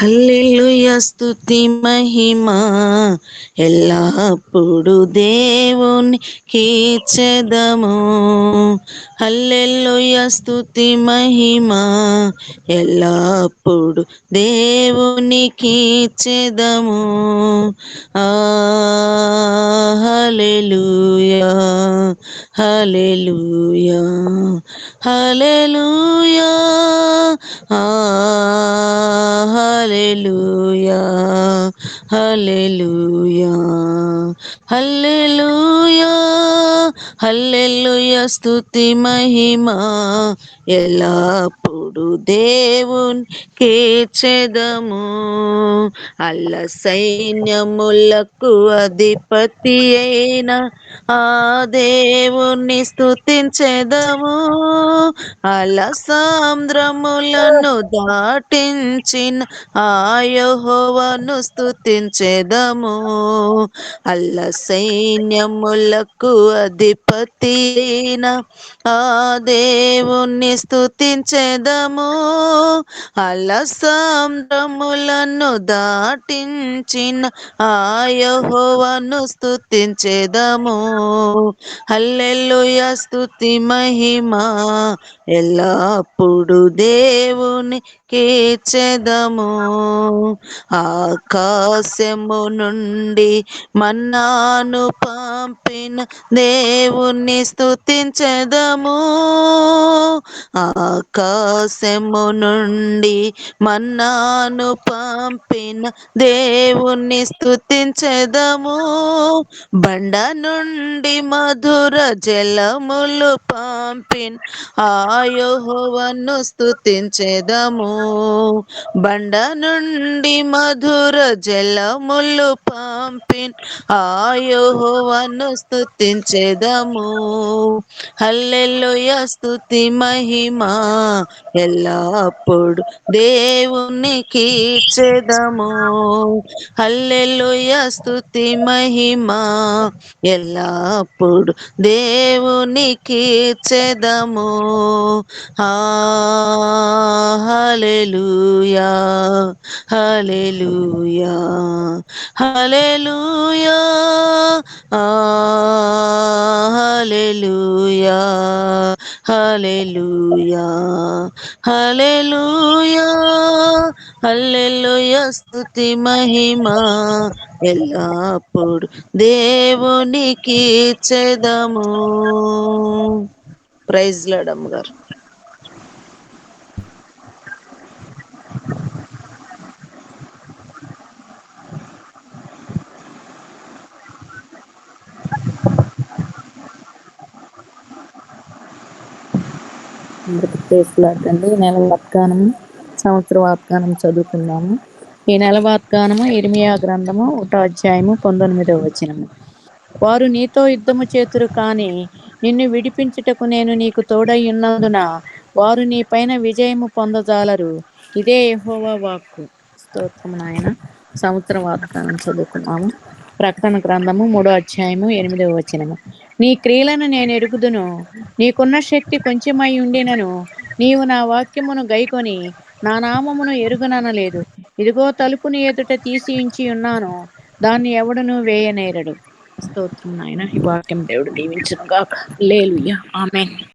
హల్లెలూయా స్తుతి మహిమా. ఎల్లప్పుడు దేవుని కీర్చెదము. హల్లెలూయా స్తుతి మహిమా. ఎల్లప్పుడు దేవుని కీర్చెదము. ఆ హల్లెలూయా హల్లెలూయా ఆ హల్లెలూయా హల్లెలూయా హల్లెలూయా హల్లెలూయా స్తుతి మహిమా ఎల్లప్పుడు దేవున్ కీర్చెదము. అల్ల సైన్యములకు అధిపతి అయిన ఆ దేవుణ్ణి స్థుతించెదము అల సాంద్రములను దాటించిన ఆయోహోవను స్థుతించెదము అల్ల సైన్యములకు అధిపతి అయిన ఆ దేవుణ్ణి స్థుతించెదము అల సాంద్రములను దాటించిన ఆయహోవను స్థుతించేదము స్తుతించెదము. స్థుతి స్తుతి మహిమా. ఎల్లప్పుడు దేవుని కీర్చెదము. ఆకాశము నుండి మన్నాను పంపిన దేవుణ్ణి స్థుతించెదము ఆకాశము నుండి మన్నాను పంపిన దేవుణ్ణి స్థుతించెదము బండ నుండి మధుర జలములు పంపిన ఆ యెహోవాను స్తుతించెదము. బండ నుండి మధుర జలములు పంపిన్ ఆయోహోవన్ను యెహోవాను హల్లెల్లుయ స్థుతి స్తుతి మహిమా. ఎల్లప్పుడు దేవుని కీర్చెదము హల్లెల్లుయ స్థుతి మహిమా. ఎల్లప్పుడు దేవుని కీర్చెదము ఆ హల్లెలూయా హల్లెలూయా హల్లెలూయా ఆ హల్లెలూయా హల్లెలూయా హల్లెలూయా హల్లెలూయా స్తుతి మహిమా ఎల్లప్పుడు దేవునికి చెదము. ప్రైజ్ లార్డ్ గారు అందరికి ఈ నెల వాగ్దానం సంవత్సర వాగ్దానం చదువుకున్నాము ఈ నెల వాగ్దానము ఇరిమియా గ్రంథము ఒకటో అధ్యాయము పంతొమ్మిదవ వచనము. వారు నీతో యుద్ధము చేతురు కానీ నిన్ను విడిపించుటకు నేను నీకు తోడై ఉన్నందున వారు నీ పైన విజయము పొందజాలరు. ఇదే యెహోవా వాక్కు. స్తోత్రం నాయన. సంవత్సర వాగ్దానం చదువుకున్నాము ప్రకటన గ్రంథము మూడో అధ్యాయము ఎనిమిదవ వచనము. నీ క్రియలను నేను ఎరుగుదును. నీకున్న శక్తి కొంచెమై ఉండినను. నీవు నా వాక్యమును గైకొని నా నామమును ఎరుగననలేదు. ఇదిగో తలుపుని ఎదుట తీసి ఉంచి ఉన్నాను. దాన్ని ఎవడును వేయనేరడు. స్తోత్రం నాయన. ఈ వాక్యం దేవుడు దీవించును లేలుయ్య హల్లెలూయా